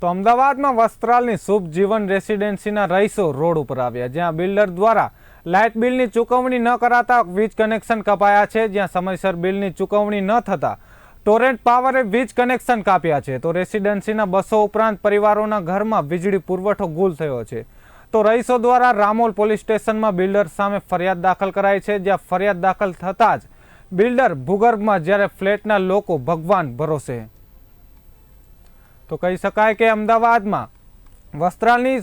તો અમદાવાદમાં વસ્ત્રાલની શુભ જીવન રેસિડેન્સીના રહીશો રોડ ઉપર આવ્યા, જ્યાં બિલ્ડર દ્વારા લાઇટ બિલની ચૂકવણી ન કરાતા વીજ કનેક્શન કપાયા છે, જ્યાં સમયસર બિલની ચૂકવણી ન થતા ટોરેન્ટ પાવરે વીજ કનેક્શન કાપ્યા છે. તો રેસિડેન્સીના બસો ઉપરાંત પરિવારોના ઘરમાં વીજળી પુરવઠો ગુલ થયો છે. તો રહીશો દ્વારા રામોલ પોલીસ સ્ટેશનમાં બિલ્ડર સામે ફરિયાદ દાખલ કરાઈ છે, જ્યાં ફરિયાદ દાખલ થતાં જ બિલ્ડર ભૂગર્ભમાં જ્યારે ફ્લેટના લોકો ભગવાન ભરોસે. તો કહી શકાય કે અમદાવાદમાં વસ્ત્રાલની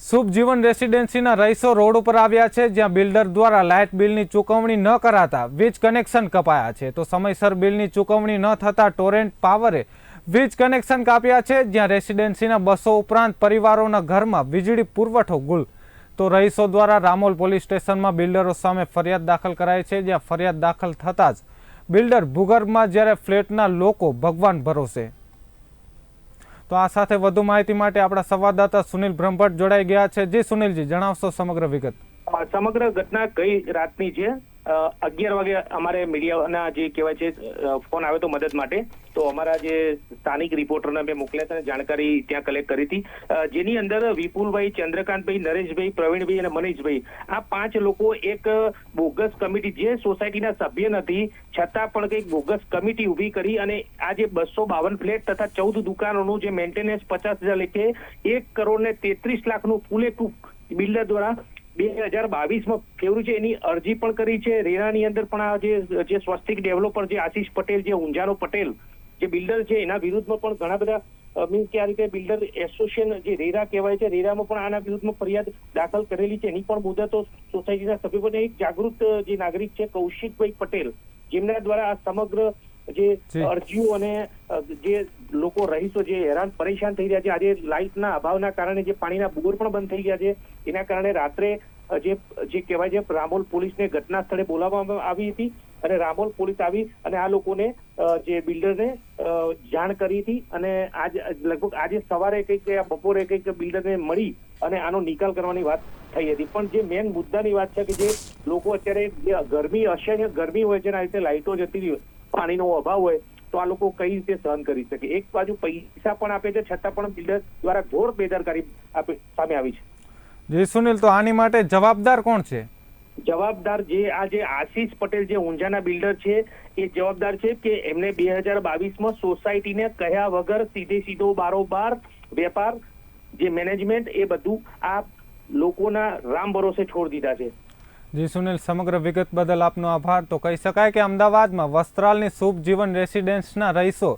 શુભ જીવન રેસિડેન્સીના રહીશો રોડ ઉપર આવ્યા છે, જ્યાં બિલ્ડર દ્વારા લાઇટ બિલની ચૂકવણી ન કરાતા વીજ કનેક્શન કપાયા છે. તો સમયસર બિલની ચૂકવણી ન થતાં ટોરેન્ટ પાવરે વીજ કનેક્શન કાપ્યા છે, જ્યાં રેસિડેન્સીના બસો ઉપરાંત પરિવારોના ઘરમાં વીજળી પુરવઠો ગુલ. તો રહીશો દ્વારા રામોલ પોલીસ સ્ટેશનમાં બિલ્ડરો સામે ફરિયાદ દાખલ કરાઈ છે, જ્યાં ફરિયાદ દાખલ થતાં જ બિલ્ડર ભૂગર્ભમાં જ્યારે ફ્લેટના લોકો ભગવાન ભરોસે તો આ સાથે વધુ માહિતી માટે આપણા સંવાદદાતા સુનિલ બ્રહ્મભટ્ટ જોડાઈ ગયા છે. જી સુનિલજી, જણાવશો સમગ્ર વિગત. સમગ્ર ઘટના કઈ રાતની છે. અગિયાર વાગે અમારે મીડિયાના જે કહેવાય છે ફોન આવ્યો તો મદદ માટે, તો અમારા જે સ્થાનિક રિપોર્ટરને મેં મોકલ્યા હતા જાણકારી ત્યાં કલેક્ટ કરી હતી. જેની અંદર વિપુલભાઈ, ચંદ્રકાંતભાઈ, નરેશભાઈ, પ્રવીણભાઈ અને મનીષભાઈ, આ પાંચ લોકો એક બોગસ કમિટી, જે સોસાયટીના સભ્ય નથી, છતાં પણ કંઈક બોગસ કમિટી ઊભી કરી અને આ જે બસો બાવન ફ્લેટ તથા ચૌદ દુકાનોનું જે મેન્ટેનન્સ પચાસ હજાર લેખે એક કરોડ ને તેત્રીસ લાખનું ફૂલે બિલ્ડર દ્વારા બે હજાર બાવીસમાં ફેવરું છે એની અરજી પણ કરી છે. રેરાની અંદર પણ આ જે જે સ્વસ્તિક ડેવલપર જે આશીષ પટેલ જે ઊંઝાનો પટેલ જે બિલ્ડર છે એના વિરુદ્ધમાં પણ ઘણા બધા મીન્સ કે આ રીતે બિલ્ડર એસોસિએશન જે રેરા કહેવાય છે રેરામાં પણ આના વિરુદ્ધમાં ફરિયાદ દાખલ કરેલી છે. એની પણ મુદતો સોસાયટીના સભ્યો પણ એક જાગૃત જે નાગરિક છે કૌશિકભાઈ પટેલ જેમના દ્વારા આ સમગ્ર જે અરજીઓ અને જે લોકો રહીશો જે હેરાન, પરેશાન થઈ રહ્યા છે. આજે લાઇટના અભાવના કારણે જે પાણીના બોર પણ બંધ થઈ ગયા છે. એના કારણે રાત્રે જે જે કહેવાય છે, રામોલ પોલીસને ઘટના સ્થળે બોલાવવામાં આવી હતી અને રામોલ પોલીસ આવી અને આ લોકોને જે બિલ્ડરને જાણ કરી હતી અને આજ, લગભગ આજે સવારે કંઈક બપોરે કંઈક બિલ્ડરને મળી અને આનો નિકાલ કરવાની વાત થઈ હતી. પણ જે મેન મુદ્દાની વાત છે કે જે લોકો અત્યારે ગરમી, અસહ્ય ગરમી હોય છે અને આ રીતે લાઇટો જતી રહી પાણીનો અભાવ હોય તો આ લોકો કઈ રીતે સહન કરી શકે? એક બાજુ પૈસા પણ આપે છે છતાં પણ બિલ્ડર દ્વારા ઘોર બેદરકારી સામે આવી છે. જી સુનિલ તો આની માટે જવાબદાર કોણ છે? જવાબદાર જે આ જે આશીષ પટેલ જે ઊંઝાના બિલ્ડર છે એ જવાબદાર છે કે એમને બે હજાર બાવીસમાં સોસાયટીને કહ્યા વગર સીધે સીધો બારોબાર વેપાર જે મેનેજમેન્ટ એ બધું આ લોકોના રામ ભરોસે છોડી દીધા છે. જી સુનિલ, સમગ્ર વિગત બદલ આપનો આભાર. તો કહી શકાય કે અમદાવાદમાં વસ્ત્રાલની શુભ જીવન રેસિડેન્સના રહીશો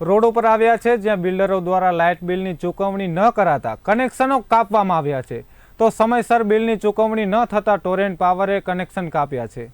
રોડ ઉપર આવ્યા છે, જ્યાં બિલ્ડરો દ્વારા લાઇટ બિલની ચૂકવણી ન કરાતા કનેક્શનો કાપવામાં આવ્યા છે. તો સમયસર બિલની ચૂકવણી ન થતાં ટોરેન્ટ પાવરે કનેક્શન કાપ્યા છે.